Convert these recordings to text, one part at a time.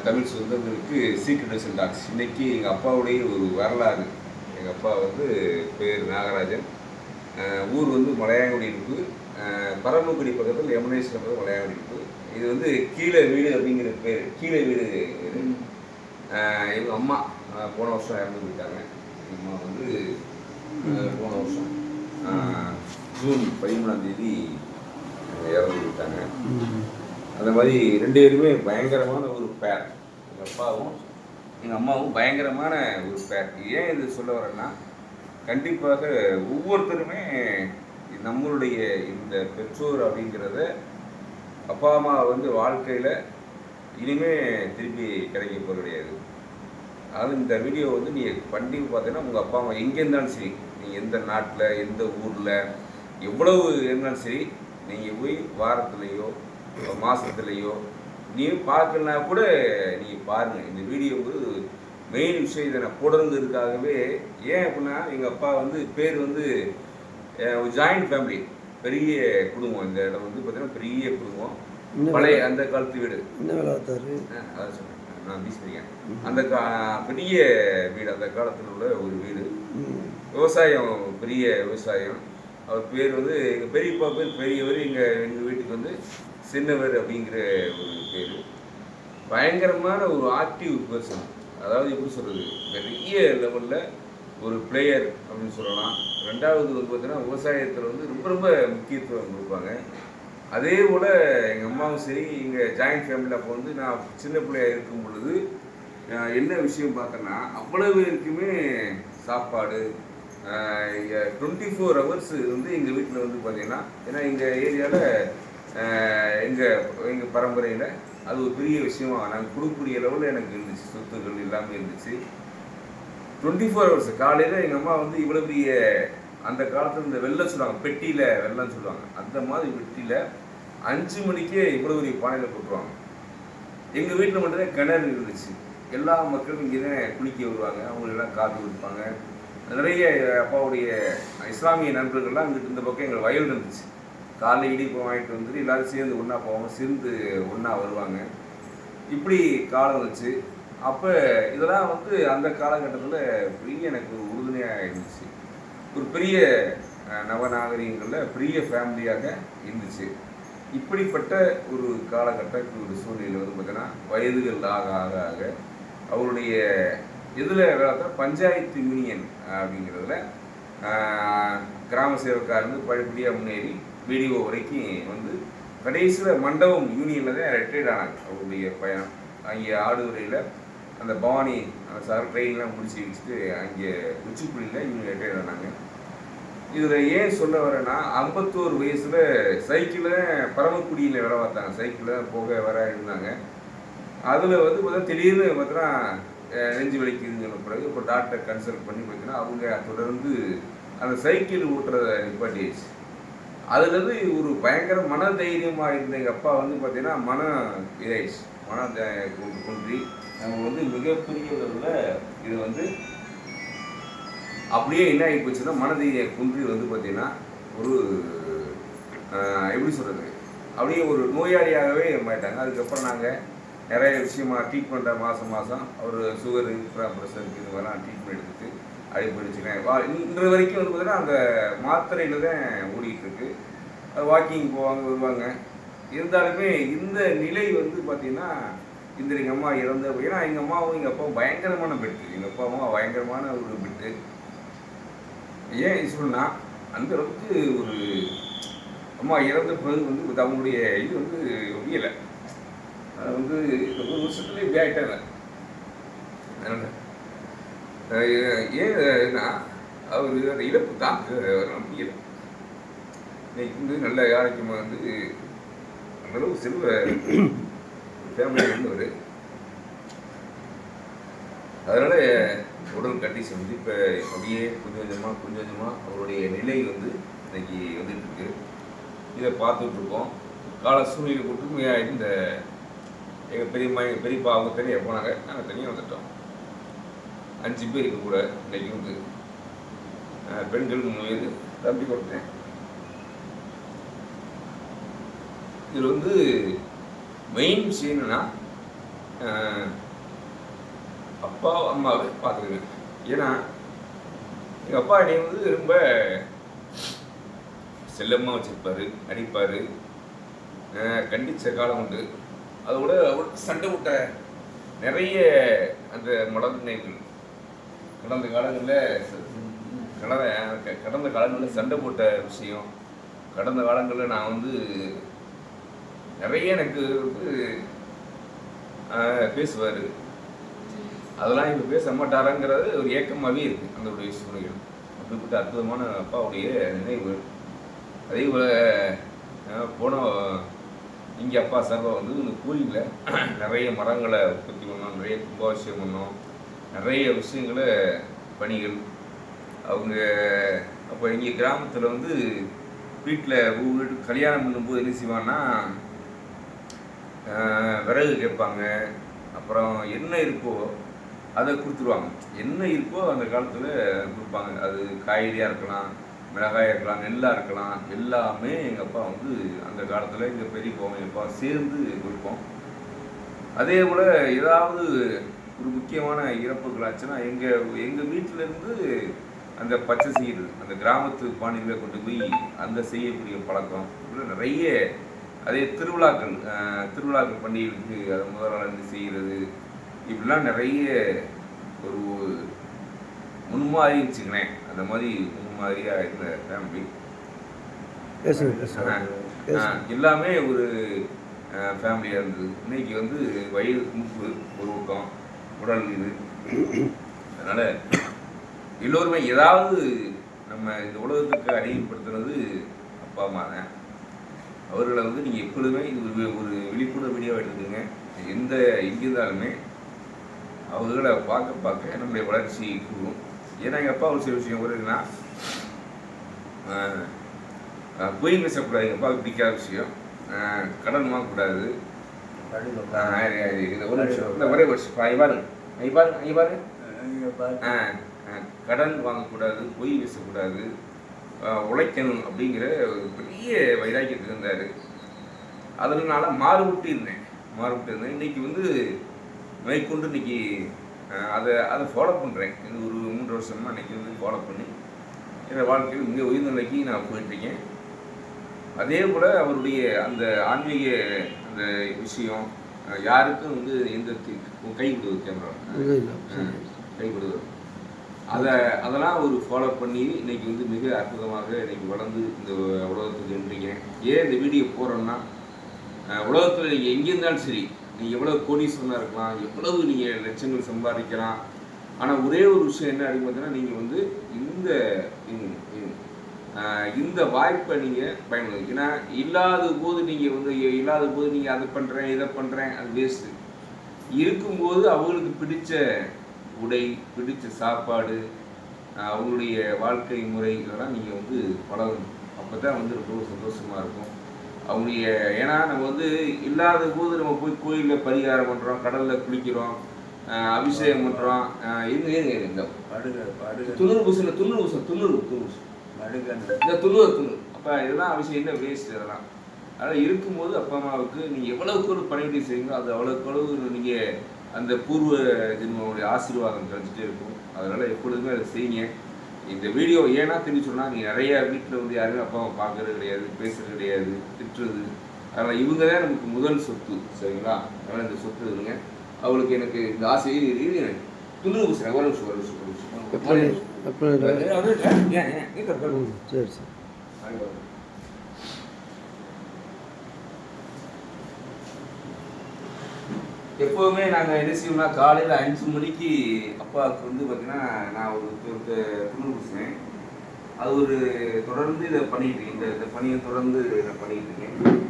தமிழ் சொந்தங்களுக்கு secret tax இன்னைக்கு எங்கள் அப்பாவுடைய ஒரு வரலாறு. எங்கள் அப்பா வந்து பேர் நாகராஜன். ஊர் வந்து மலையாங்குடி அஹ், பரமக்குடி பக்கத்தில் யமுனேஸ்வரம் பக்கத்தில் மலையாங்குடி இருக்கு. இது வந்து கீழே வீடு அப்படிங்கிற பேர். கீழே வீடு இவங்க அம்மா போன வருஷம் இறந்து போயிட்டாங்க எங்க அம்மா வந்து போன வருஷம் ஜூன் பதிமூணாம் தேதி இறந்து போயிட்டாங்க அந்த மாதிரி ரெண்டு பேருமே பயங்கரமான ஒரு பேர் எங்கள் அப்பாவும் எங்கள் அம்மாவும் பயங்கரமான ஒரு பேர் ஏன் இது சொல்ல வரேன்னா கண்டிப்பாக ஒவ்வொருத்தருமே நம்மளுடைய இந்த பெற்றோர் அப்படிங்கிறத அப்பா அம்மா வந்து வாழ்க்கையில் இனிமே திருப்பி கிடைக்க போக கிடையாது. அதாவது இந்த வீடியோ வந்து நீங்கள் பண்ணி பார்த்தீங்கன்னா உங்கள் அப்பா அம்மா எங்கே இருந்தாலும் சரி நீங்கள் எந்த நாட்டில் எந்த ஊரில் எவ்வளவு இருந்தாலும் சரி நீங்கள் போய் வாரத்துலேயோ மாதத்துலேயோ நீ பார்க்கலனா கூட நீங்கள் பாருங்கள் இந்த வீடியோங்கிறது மெயின் விஷயம் இதை நான் போடுறதுக்காகவே ஏன் அப்படின்னா எங்கள் அப்பா வந்து பேர் வந்து ஜாயிண்ட் ஃபேமிலி பெரிய குடும்பம். இந்த இடம் வந்து பார்த்தீங்கன்னா பெரிய குடும்பம். பழைய அந்த காலத்து வீடு. அதான் சொன்னேன் நான் பேசுகிறேன் அந்த கா பெரிய வீடு. அந்த காலத்தில் உள்ள ஒரு வீடு. விவசாயம் பெரிய விவசாயம். அவர் பேர் வந்து எங்கள் பெரியப்பா பேர் பெரியவர் எங்கள் எங்கள் வீட்டுக்கு வந்து சின்னவர் அப்படிங்கிற ஒரு பேர். பயங்கரமான ஒரு ஆக்டிவ் பர்சன் அதாவது எப்படி சொல்கிறது பெரிய லெவலில் ஒரு பிளேயர் அப்படின்னு சொல்லலாம். ரெண்டாவது வந்து பார்த்தீங்கன்னா விவசாயத்தில் வந்து ரொம்ப ரொம்ப முக்கியத்துவம் கொடுப்பாங்க. அதே போல் எங்கள் அம்மாவும் சரி எங்கள் ஜாயிண்ட் ஃபேமிலியில் அப்போ வந்து நான் சின்ன பிள்ளையாக இருக்கும் பொழுது நான் என்ன விஷயம் பார்த்தேன்னா அவ்வளவு இருக்குமே சாப்பாடு டுவெண்ட்டி ஃபோர் ஹவர்ஸ் வந்து எங்கள் வீட்டில் வந்து பார்த்தீங்கன்னா ஏன்னா எங்கள் ஏரியாவில் எங்கள் எங்கள் பரம்பரையில் அது ஒரு பெரிய விஷயமா நாங்கள் கொடுக்கக்கூடிய லெவலில் எனக்கு இருந்துச்சு சொத்துக்கள் எல்லாமே இருந்துச்சு. டுவெண்ட்டி ஃபோர் ஹவர்ஸ் காலையில் எங்கள் அம்மா வந்து இவ்வளோ பெரிய அந்த காலத்தில் இந்த வெள்ளம் சொல்லுவாங்க பெட்டியில் வெள்ளம் சொல்லுவாங்க. அந்த மாதிரி பெட்டியில் அஞ்சு மணிக்கே இவ்வளோ பெரிய பானையில் போட்டுருவாங்க எங்கள் வீட்டில் மட்டும்தான் கிணறு இருந்துச்சு. எல்லா மக்களும் இங்கே தான் குளிக்க வருவாங்க. அவங்களெல்லாம் காத்து கொடுப்பாங்க. நிறைய அப்பாவுடைய இஸ்லாமிய நண்பர்கள்லாம் அங்கிட்டு இந்த பக்கம் எங்கள் வயல் இருந்துச்சு. காலைல இடிப்பு வாங்கிட்டு வந்துட்டு எல்லாரும் சேர்ந்து ஒன்றா போவாங்க சேர்ந்து ஒன்றா வருவாங்க. இப்படி காலம் வந்துச்சு. அப்போ இதெல்லாம் வந்து அந்த காலகட்டத்தில் பெரிய எனக்கு ஒரு உறுதுணையாக இருந்துச்சு ஒரு பெரிய நவநாகரிகங்களில் பெரிய ஃபேமிலியாக இருந்துச்சு. இப்படிப்பட்ட ஒரு காலகட்ட ஒரு சூழ்நிலை வந்து பார்த்தீங்கன்னா வயதுகள் ஆக ஆக ஆக அவருடைய இதில் வேலை பஞ்சாயத்து யூனியன் அப்படிங்கிறதுல கிராம சேவக்காரங்க படிப்படியாக முன்னேறி வீடியோ வரைக்கும் வந்து கடைசியில் மண்டபம் யூனியனில் தான் ரிட்டையர்ட் ஆனாங்க. அவருடைய பயணம். அங்கே ஆடுதுறையில் அந்த பவானி அந்த சார் ட்ரெயின்லாம் முடிச்சு வச்சுட்டு அங்கே உச்சிப்புள்ளியில் இவங்க ரிட்டையர்ட் ஆனாங்க. இதில் ஏன் சொல்ல வரேன்னா ஐம்பத்தோரு வயசில் சைக்கிளில் பரமக்குடியில் வேலை பார்த்தாங்க. சைக்கிளில் போக வர இருந்தாங்க. அதில் வந்து பார்த்தா திடீர்னு பார்த்தீங்கன்னா நெஞ்சு வலிக்குதுன்னு சொன்ன பிறகு இப்போ டாக்டர் கன்சல்ட் பண்ணி பார்த்தீங்கன்னா அவங்க தொடர்ந்து அந்த சைக்கிள் ஓட்டுறதை நிப்பாட்டியாச்சு. அதுலேருந்து ஒரு பயங்கர மன தைரியமாக இருந்த எங்கள் அப்பா வந்து பார்த்தீங்கன்னா மன இதாயிடுச்சு மன குன்றி நம்ம வந்து மிகப்பெரிய அளவில் இது வந்து அப்படியே என்ன ஆகி போச்சுன்னா மனதைய குன்றி வந்து பார்த்திங்கன்னா ஒரு எப்படி சொல்கிறது அப்படியே ஒரு நோயாளியாகவே மாட்டாங்க அதுக்கப்புறம் நாங்கள் நிறைய விஷயமா ட்ரீட்மெண்ட்டை மாதம் மாதம் அவர் சுகரு ப்ரெஷருக்கு இது மாதிரிலாம் ட்ரீட்மெண்ட் எடுத்துட்டு அடிப்படிச்சுங்க வா. இன்று வரைக்கும் வந்து பார்த்தீங்கன்னா அந்த மாத்திரையில் தான் ஓடிட்டு இருக்கு. வாக்கிங் போவாங்க வருவாங்க. இருந்தாலுமே இந்த நிலை வந்து பார்த்தீங்கன்னா இந்த எங்கள் அம்மா இறந்த ஏன்னா எங்கள் அம்மாவும் எங்கள் அப்பாவும் பயங்கரமான பெட்டு எங்கள் அப்பாவும் பயங்கரமான ஒரு பெட்டு ஏன் சொன்னா அந்த அளவுக்கு ஒரு அம்மா இறந்த பிறகு வந்து இது அவங்களுடைய இது வந்து முடியலை. வந்து ரொம்ப ஒரு வருஷத்துலேயே இப்படி ஆகிட்டாங்க ஏன்னா அவர் அந்த இழப்பு தான். வர இன்னைக்கு வந்து நல்ல ஆரோக்கியமாக வந்து அந்தளவு செல்வ ஃபேமிலி இருந்தவர் அதனால உடல் கண்டிஷன் வந்து இப்போ அப்படியே கொஞ்சம் கொஞ்சமாக கொஞ்சம் கொஞ்சமாக அவருடைய நிலை வந்து இன்னைக்கு வந்துட்டு இருக்கு. இதை பார்த்துட்டு இருக்கோம். கால சூழ்நிலை கொடுத்து இந்த எங்கள் பெரியம்மா எங்கள் பெரியப்பா அவங்க தனியாக போனாங்க. நாங்கள் தனியாக வந்துட்டோம். அஞ்சு பேர் கூட இன்னைக்கு வந்து பெண்கள் மூணு பேர் தம்பி கொடுத்தேன் இதில் வந்து மெயின் விஷயம் அப்பா அம்மாவை பார்த்துருக்கேன் ஏன்னா எங்கள் அப்பா என்னை வந்து ரொம்ப செல்லமாக வச்சுருப்பார் அடிப்பார் கண்டிச்ச காலம் உண்டு. அதோட அவருக்கு சண்டை விட்ட நிறைய அந்த மலர்நிலைகள் நினைவுகள். கடந்த காலங்களில் கடந்த கடந்த காலங்களில் சண்டை போட்ட விஷயம் கடந்த காலங்களில் நான் வந்து நிறைய எனக்கு வந்து பேசுவார். அதெல்லாம் இப்போ பேச மாட்டாராங்கிறது ஒரு ஏக்கமாகவே இருக்குது அந்த ஒரு சூழ்நிலை அப்படிப்பட்ட அற்புதமான அப்பாவுடைய நினைவு அதே போல் போன இங்கே அப்பா சர்வா வந்து இந்த கூலிங்கில் நிறைய மரங்களை உற்பத்தி பண்ணோம் நிறைய கும்பாபிஷேகம் பண்ணோம் நிறைய விஷயங்களை பணிகள். அவங்க அப்போ எங்கள் கிராமத்தில் வந்து வீட்டில் ஒவ்வொரு வீட்டு கல்யாணம் பண்ணும்போது என்ன செய்வான்னா விறகு கேட்பாங்க. அப்புறம் என்ன இருக்கோ அதை கொடுத்துருவாங்க. என்ன இருக்கோ அந்த காலத்தில் கொடுப்பாங்க. அது காய்கறியாக இருக்கலாம் மிளகாயாக இருக்கலாம் நெல்லாக இருக்கலாம் எல்லாமே எங்கள் அப்பா வந்து அந்த காலத்தில் எங்கள் பெரியப்பாவும் எங்கள் அப்பா சேர்ந்து கொடுப்போம் அதே போல் ஏதாவது ஒரு முக்கியமான இறப்புகள் ஆச்சுன்னா எங்கள் எங்கள் வீட்டிலேருந்து அந்த பச்சை செய்கிறது அந்த கிராமத்து பாணியில் கொண்டு போய் அந்த செய்யக்கூடிய பழக்கம் இப்படி நிறைய அதே திருவிழாக்கள் திருவிழாக்கள் பண்டிகைகளுக்கு அதை முதல் நாள் செய்கிறது இப்படிலாம் நிறைய ஒரு முன்மாதிரி வச்சுக்கிறேன் அந்த மாதிரி முன்மாதிரியாக இருந்த ஃபேமிலி எல்லாமே ஒரு ஃபேமிலியாக இருந்தது. இன்னைக்கு வந்து வயது முப்பு ஒரு பக்கம் உடல் இது. அதனால் எல்லோருமே ஏதாவது நம்ம இந்த உலகத்துக்கு அறிமுகப்படுத்துனது அப்பா அம்மா தான். அவர்களை வந்து நீங்கள் எப்பொழுதுமே இது ஒரு ஒரு விழிப்புணர்வு வீடியோ எடுத்துக்கோங்க. எந்த எங்கே இருந்தாலுமே அவர்களை பார்க்க பார்க்க நம்முடைய வளர்ச்சி கூடும். ஏன்னா எங்கள் அப்பா ஒரு சில விஷயம் ஆஹ், ஆஹ், பொய் பேசக்கூடாது. எங்கள் அப்பாவுக்கு பிடிக்காத விஷயம். கடன் வாங்கக்கூடாது. ஒரு நிமிஷம். ஒரே வருஷம் பாருங்க. ஐ பாருங்க ஐ கடன் வாங்கக்கூடாது பொய் பேசக்கூடாது உழைக்கணும் அப்படிங்கிற ஒரு பெரிய வைராக்கியத்தில் இருந்தார். அதனால மாறுபட்டு இருந்தேன். மாறுபட்டு இருந்தேன். இன்னைக்கு வந்து மேற்கொண்டு இன்னைக்கு ஆஹ், அதை அதை ஃபாலோ பண்ணுறேன் இது ஒரு மூன்று வருஷமா இன்னைக்கு வந்து ஃபாலோ பண்ணி என்னோட வாழ்க்கையில் மிக உயர்ந்த நிலைக்கு நான் போயிட்டுருக்கேன். அதே போல் அவருடைய அந்த ஆன்மீக அந்த விஷயம் யாருக்கும் வந்து எந்த தி- கை விடுவது கேமரா இல்லை கைவிடுவது அதை அதெல்லாம் ஒரு ஃபாலோ பண்ணி இன்னைக்கு வந்து மிக அற்புதமாக இன்னைக்கு வளர்ந்து இந்த உலகத்துக்கு நின்றீங்க ஏன் இந்த வீடியோ போகிறோன்னா உலகத்தில் நீங்கள் எங்கே இருந்தாலும் சரி நீங்கள் எவ்வளோ கோடீஸ்வரனாக இருக்கலாம் எவ்வளவு நீங்கள் லட்சங்கள் சம்பாதிக்கலாம் ஆனால் ஒரே ஒரு விஷயம் என்ன அப்படின்னு பார்த்தீங்கன்னா நீங்கள் வந்து இந்த இந்த- வாய்ப்பை நீங்கள் பயன்படுத்தி ஏன்னா இல்லாத போது நீங்கள் வந்து இல்லாத போது நீங்கள் அதை பண்ணுறேன் இதை பண்ணுறேன் அது வேஸ்ட்டு இருக்கும்போது அவங்களுக்கு பிடித்த உடை பிடித்த சாப்பாடு அவங்களுடைய வாழ்க்கை முறை இதெல்லாம் நீங்கள் வந்து பழகணும் அப்போ தான் வந்து ரொம்ப சந்தோஷமாக இருக்கும். அவங்களுடைய ஏன்னா நம்ம வந்து இல்லாத போது நம்ம போய் கோயிலில் பரிகாரம் பண்ணுறோம் கடலில் குளிக்கிறோம் அபிஷேகம் பண்ணுறோம் எங்க எங்க இந்த துண்ணூறு பூசண துண்ணூறு பூசம் துண்ணூறு துண்ணூறு இந்த துண்ணூறு துண்ணூறு அப்போ இதெல்லாம் என்ன வேஸ்ட் இதெல்லாம்? அதனால் இருக்கும்போது அப்பா அம்மாவுக்கு நீங்கள் எவ்வளவுக்கு ஒரு பணிவிடை செய்யுங்களோ அது அவ்வளோக்கு அளவு நீங்கள் அந்த பூர்வ ஜென்மனுடைய ஆசீர்வாதம் கிடைச்சிட்டே இருக்கும். அதனால் எப்பொழுதுமே அதை செய்யுங்க. இந்த வீடியோ ஏன்னா தெரிஞ்சு சொன்னால் நீங்கள் நிறைய வீட்டில் வந்து யாருமே அப்பா அம்மா பார்க்கறது கிடையாது பேசுறது கிடையாது திட்டுறது. அதனால் இவங்க தான் நமக்கு முதல் சொத்து சரிங்களா? அதனால் இந்த சொத்து இருங்க. அவளுக்கு எனக்கு இந்த ஆசை துண்ணூறு பூசண ஒரு நிமிஷம்? ஒரு நிமிஷம்? நிமிஷம் சரி சரி. எப்போவுமே நாங்கள் என்ன செய்வோம்னா காலையில் அஞ்சு மணிக்கு அப்பாவுக்கு வந்து பார்த்தீங்கன்னா நான் ஒரு துணு பூசினேன் அது ஒரு தொடர்ந்து இதை பண்ணிட்டு இருக்கேன். இந்த இந்த பணியை தொடர்ந்து நான் பண்ணிட்டு இருக்கேன்.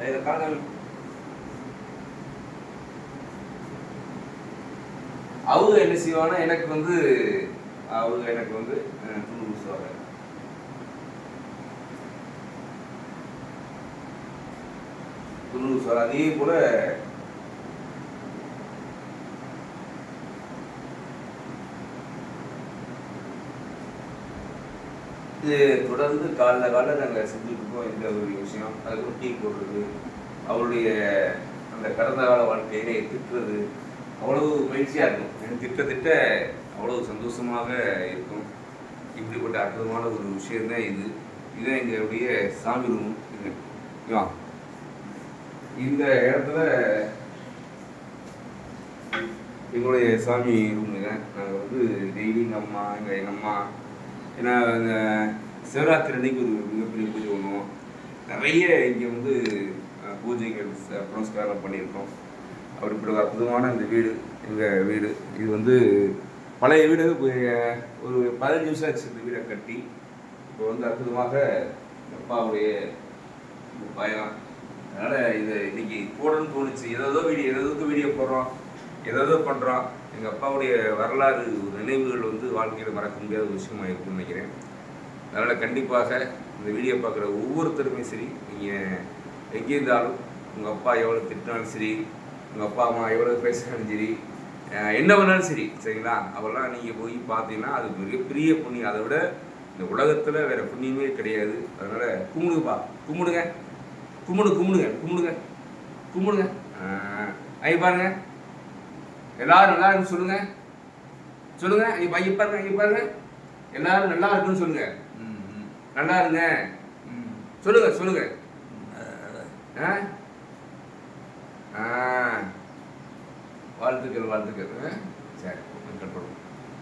இதை காலையில் அவங்க என்ன செய்வாங்கன்னா எனக்கு வந்து அவங்க எனக்கு வந்து துணி பூசுவாங்க துணி பூசுவாங்க அதே போல இது தொடர்ந்து காலைல காலைல நாங்கள் செஞ்சுருக்கோம் இந்த ஒரு விஷயம். அதுக்கு டீ போடுறது அவருடைய அந்த கடந்த கால வாழ்க்கையிலே திட்டுறது அவ்வளவு மகிழ்ச்சியாக இருக்கும். எனக்கு திட்ட திட்ட அவ்வளவு சந்தோஷமாக இருக்கும். இப்படிப்பட்ட அற்புதமான ஒரு விஷயந்தான் இது. இதுதான் எங்களுடைய சாமி ரூம். இது. இந்த இடத்துல எங்களுடைய சாமி ரூமுங்க நாங்கள் வந்து டெய்லி எங்கள் அம்மா எங்கள் எங்கள் அம்மா. ஏன்னா இந்த சிவராத்திரி அன்னைக்கு ஒரு மிகப்பெரிய பூஜை பண்ணுவோம். நிறைய இங்கே வந்து பூஜைகள் புனஸ்காரம் பண்ணியிருக்கோம். அப்படிப்பட்ட ஒரு அற்புதமான இந்த வீடு எங்கள் வீடு. இது வந்து பழைய வீடு ஒரு பதினஞ்சு நிமிஷம் ஆச்சு இந்த வீடை கட்டி. இப்போ வந்து அற்புதமாக அப்பாவுடைய பயம். அதனால் இதை இன்னைக்கு போடணும்னு தோணுச்சு. ஏதோ வீடியோ ஏதோ வீடியோ போடுறோம். ஏதோ பண்ணுறோம் எங்கள் அப்பாவுடைய வரலாறு நினைவுகள் வந்து வாழ்க்கையில் மறக்க முடியாத ஒரு விஷயமாக இருக்கும்னு நினைக்கிறேன். அதனால் கண்டிப்பாக இந்த வீடியோ பார்க்குற ஒவ்வொருத்தருமே சரி நீங்கள் எங்கே இருந்தாலும் உங்கள் அப்பா எவ்வளோ திட்டினாலும் சரி உங்கள் அப்பா அம்மா எவ்வளோ பேசினாலும் சரி என்ன பண்ணாலும் சரி சரிங்களா? அவெல்லாம் நீங்கள் போய் பார்த்தீங்கன்னா அது மிகப்பெரிய புண்ணியம். அதை விட இந்த உலகத்தில் வேறு புண்ணியமே கிடையாது. அதனால் கும்பிடுங்கப்பா. கும்பிடுங்க. கும்பிடு கும்பிடுங்க. கும்பிடுங்க. கும்பிடுங்க. ஐ பாருங்க. எல்லாரும் நல்லா இருக்குன்னு சொல்லுங்க. சொல்லுங்க. ஐ ஐ பாருங்க ஐ பாருங்க. எல்லாரும் நல்லா இருக்குன்னு சொல்லுங்க. நல்லா இருங்க. சொல்லுங்க சொல்லுங்க. ஆ வாழ்த்துக்கள் வாழ்த்துக்கள். சரி.